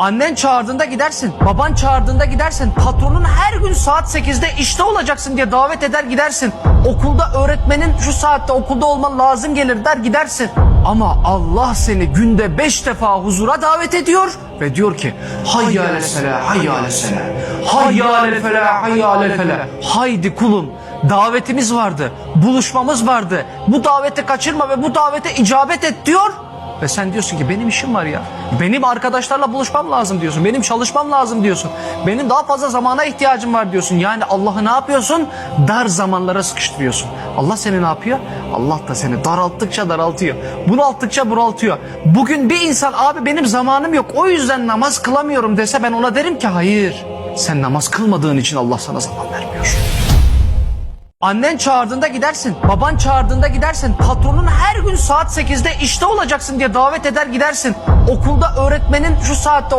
Annen çağırdığında gidersin, baban çağırdığında gidersin, patronun her gün saat 8'de işte olacaksın diye davet eder gidersin. Okulda öğretmenin şu saatte okulda olman lazım gelir der gidersin. Ama Allah seni günde 5 defa huzura davet ediyor ve diyor ki hayyâle selah, hayyâle selah, hayyâle felah, hayyâle felah. Haydi kulum davetimiz vardı, buluşmamız vardı. Bu daveti kaçırma ve bu davete icabet et diyor. Ve sen diyorsun ki benim işim var ya. Benim arkadaşlarla buluşmam lazım diyorsun. Benim çalışmam lazım diyorsun. Benim daha fazla zamana ihtiyacım var diyorsun. Yani Allah'ı ne yapıyorsun? Dar zamanlara sıkıştırıyorsun. Allah seni ne yapıyor? Allah da seni daralttıkça daraltıyor. Bunalttıkça bunaltıyor. Bugün bir insan abi benim zamanım yok o yüzden namaz kılamıyorum dese ben ona derim ki hayır. Sen namaz kılmadığın için Allah sana zaman vermiyor. Annen çağırdığında gidersin, baban çağırdığında gidersin, patronun her gün saat 8'de işte olacaksın diye davet eder gidersin. Okulda öğretmenin şu saatte